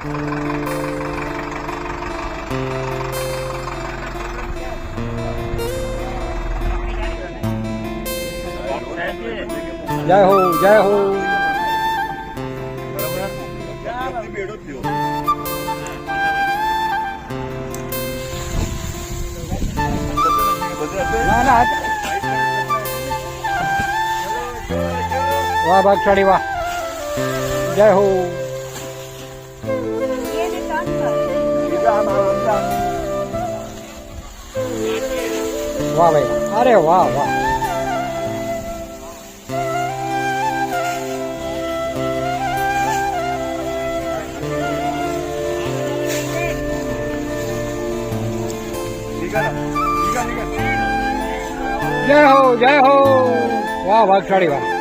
જય હો જય હો. વાહ ભાગશાળી વાહ. જય હો. なんだわわあ。れわわジャイホージャイホわわわ。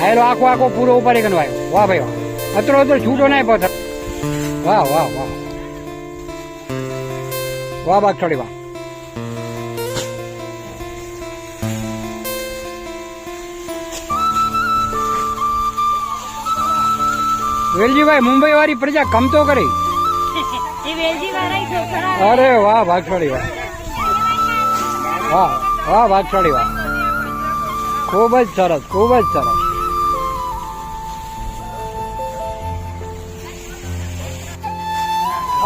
આયેલો આખો આખો પૂરો ઉપાડી ગણવાયો વાહ ભાઈ વાહ. અત્રો અતરો છૂટો નહીં પથર વાહ વાહ વાહ. વાહ ભાગશાળી વાહ. વેલજીભાઈ મુંબઈ વાળી પ્રજા કમતો કરી. વેલજી વાળા ઈ અરે વાહ ભાગશાળી વાહ. વાહ વાહ ભાગશાળી વાહ. ખૂબ જ સરસ ખૂબ જ સરસ.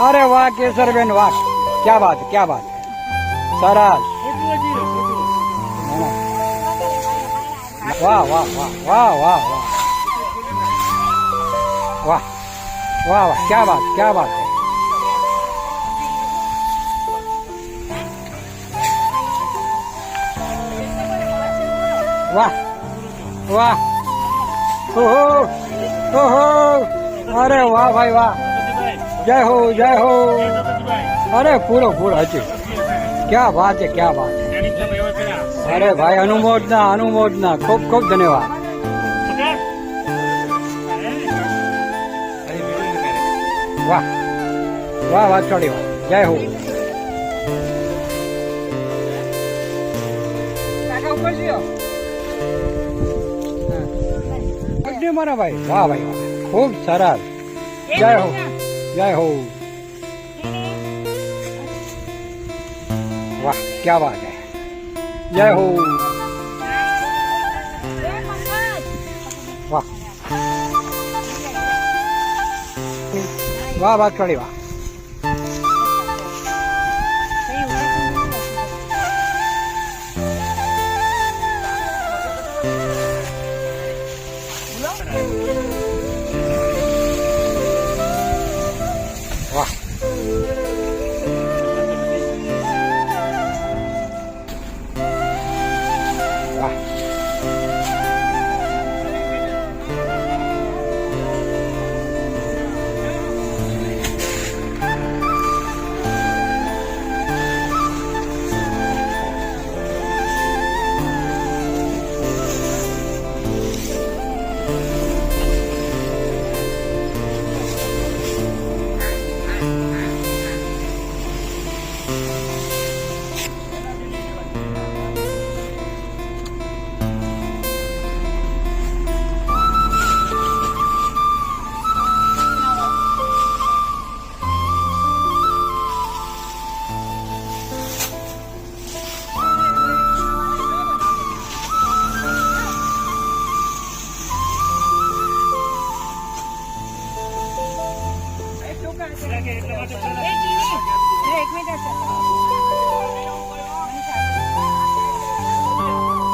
અરે વાહ, કેસરબેન, વાહ. ક્યા વાત, ક્યા હે. સરસ. વાહ વાહ વાહ વાહ વાહ વાહ. વાહ વાહ વાહ. ક્યા વાત ક્યા વાત. વાહ વાહ. ઓહો ઓહો. અરે વાહ, ભાઈ, વાહ. જય હો જય હો. અરે પૂરો પૂરો હજી. ક્યાં વાત છે ક્યાં વાત અરે ભાઈ અનુમોદના અનુમોદના. ખૂબ ખૂબ ધન્યવાદ. વાહ. વાહ વાહ ચોડી વાહ જય હો. મારા ભાઈ. વાહ ભાઈ ખૂબ સરસ. જય હો. ヤイホーわギャバでヤイホーわーばっかりは。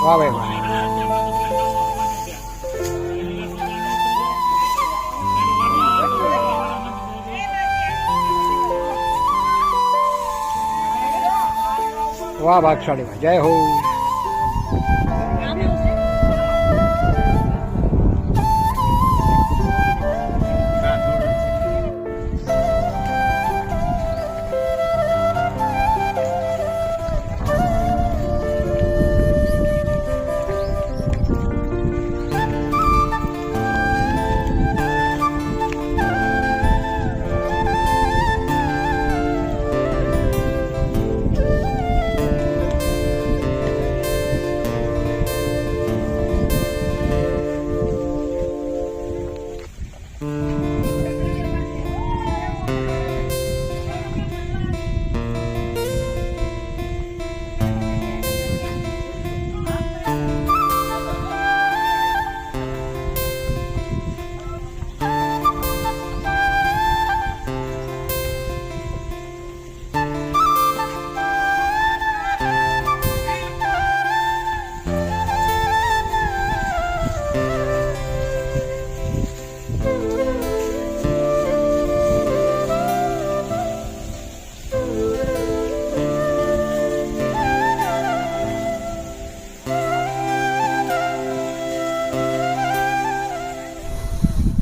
વાહ ભાઈ વાહ. વાહ ભાગશાળી જય હો.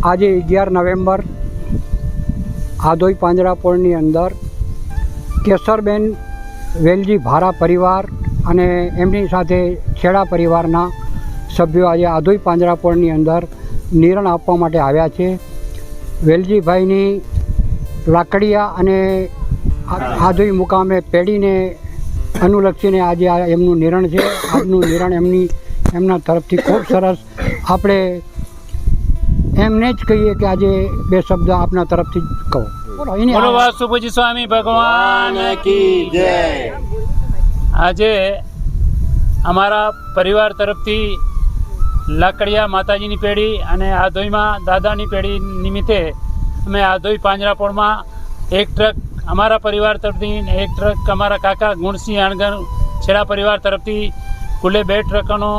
આજે અગિયાર નવેમ્બર આદોઈ પાંજરાપોળની અંદર કેસરબેન વેલજી ભારા પરિવાર અને એમની સાથે છેડા પરિવારના સભ્યો આજે આદોઈ પાંજરાપોળની અંદર નિરણ આપવા માટે આવ્યા છે. વેલજીભાઈની લાકડિયા અને આધોઈ મુકામે પેઢીને અનુલક્ષીને આજે આ એમનું નિરણ છે. આજનું નિરણ એમની, એમના તરફથી ખૂબ સરસ. આપણે એમને જ કહીએ કે આજે બે શબ્દ આપના તરફથી જ કહો. બોલો વાસુપૂજી સ્વામી ભગવાન કી જય. આજે અમારા પરિવાર તરફથી લાકડિયા માતાજીની પેઢી અને આધોઈમાં દાદાની પેઢી નિમિત્તે અમે આધોઈ પાંજરાપોળમાં એક ટ્રક અમારા પરિવાર તરફથી એક ટ્રક અમારા કાકા ગુણસિંહ આણગર છેડા પરિવાર તરફથી કુલે બે ટ્રકોનો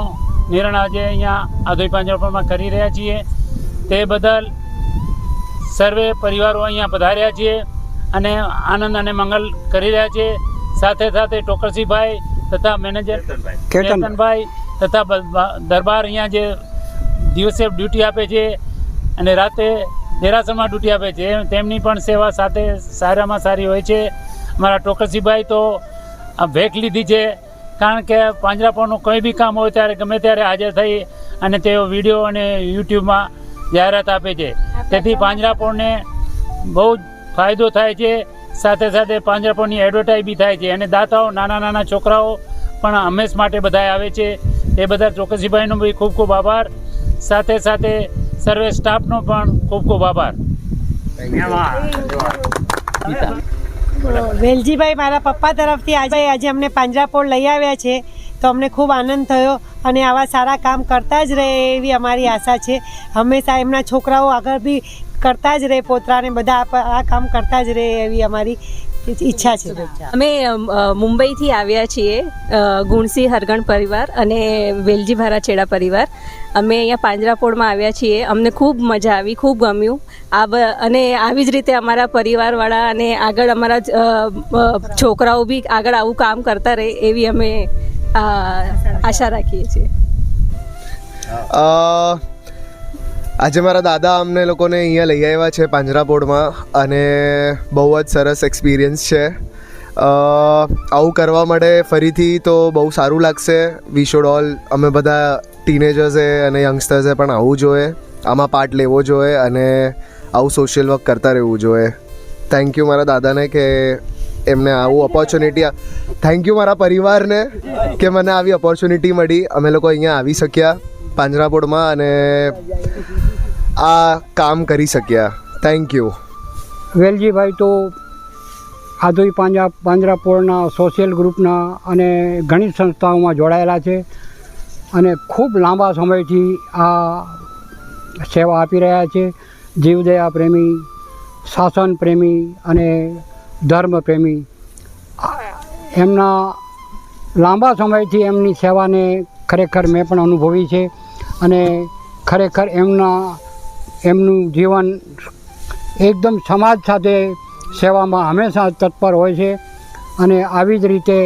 નિર્ણય આજે અહીંયા આધોઈ પાંજરાપોળમાં કરી રહ્યા છીએ. તે બદલ સર્વે પરિવારો અહીંયા પધાર્યા છીએ અને આનંદ અને મંગલ કરી રહ્યા છીએ. સાથે સાથે ટોકરસિંહભાઈ તથા મેનેજર કેતન. કેતનભાઈ તથા દરબાર અહીંયા જે દિવસે ડ્યુટી આપે છે અને રાતે દેરાસરમાં ડ્યુટી આપે છે. તેમની પણ સેવા સાથે સારામાં સારી હોય છે. અમારા ટોકરસિંહભાઈ તો ભેખ લીધી છે. કારણ કે પાંજરાપોળનું કોઈ બી કામ હોય ત્યારે ગમે ત્યારે હાજર થઈ અને તેઓ વીડિયો અને યુટ્યુબમાં જાહેરાત આપે છે. તેથી પાંજરાપોળને બહુ જ ફાયદો થાય છે. સાથે સાથે પાંજરાપોળની એડવર્ટાઈઝ બી થાય છે. અને દાતાઓ નાના નાના છોકરાઓ પણ હંમેશ માટે બધા આવે છે. એ બધા ચોકસીભાઈનો બી ખૂબ ખૂબ આભાર. સાથે સાથે સર્વે સ્ટાફનો પણ ખૂબ ખૂબ આભાર. વેલજીભાઈ મારા પપ્પા તરફથી આજે આજે અમને પાંજરાપોળ લઈ આવ્યા છે. તો અમને ખૂબ આનંદ થયો અને આવા સારા કામ કરતા જ રહે એવી અમારી આશા છે. હંમેશા એમના છોકરાઓ આગળ બી કરતા જ રહે, પોતરાને બધા આ કામ કરતા જ રહે એવી અમારી ઈચ્છા છે. અમે મુંબઈથી આવ્યા છીએ ગુણસી હરગણ પરિવાર અને વેલજી ભારાછેડા પરિવાર. અમે અહીંયા પાંજરાપોળમાં આવ્યા છીએ. અમને ખૂબ મજા આવી, ખૂબ ગમ્યું. આ અને આવી જ રીતે અમારા પરિવારવાળા અને આગળ અમારા છોકરાઓ બી આગળ આવું કામ કરતા રહે એવી અમે આશા રાખીએ છીએ. આજે મારા દાદા અમને લોકોને અહીંયા લઈ આવ્યા છે પાંજરાપોળમાં અને બહુ જ સરસ એક્સપિરિયન્સ છે. આવું કરવા માટે ફરીથી તો બહુ સારું લાગશે. વી શુડ ઓલ અમે બધા ટીનેજર્સે અને યંગસ્ટર્સે પણ આવવું જોઈએ. આમાં પાર્ટ લેવો જોઈએ અને આવું સોશિયલ વર્ક કરતા રહેવું જોઈએ. થેન્ક યુ મારા દાદાને કે એમને આવું ઓપોર્ચ્યુનિટી થેન્ક યુ મારા પરિવારને કે મને આવી ઓપોર્ચ્યુનિટી મળી. અમે લોકો અહીંયા આવી શક્યા પાંજરાપોળમાં અને આ કામ કરી શક્યા. થેન્ક યુ વેલજીભાઈ તો આદોઈ પાંજા પાંજરાપોળના સોશિયલ ગ્રુપના અને ઘણી સંસ્થાઓમાં જોડાયેલા છે અને ખૂબ લાંબા સમયથી આ સેવા આપી રહ્યા છે. જીવદયા પ્રેમી, શાસન પ્રેમી અને ધર્મ પ્રેમી આ એમના લાંબા સમયથી એમની સેવાને ખરેખર મેં પણ અનુભવી છે અને ખરેખર એમના, એમનું જીવન એકદમ સમાજ સાથે સેવામાં હંમેશા તત્પર હોય છે અને આવી જ રીતે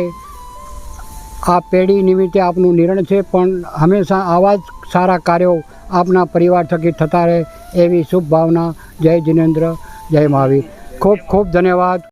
આ પેઢી નિમિત્તે આપનું નિર્ણય છે, પણ હંમેશા આવા જ સારા કાર્યો આપના પરિવાર થકી થતા રહે એવી શુભ ભાવના જય જિનેન્દ્ર, જય મહાવીર. ખૂબ ખૂબ ધન્યવાદ.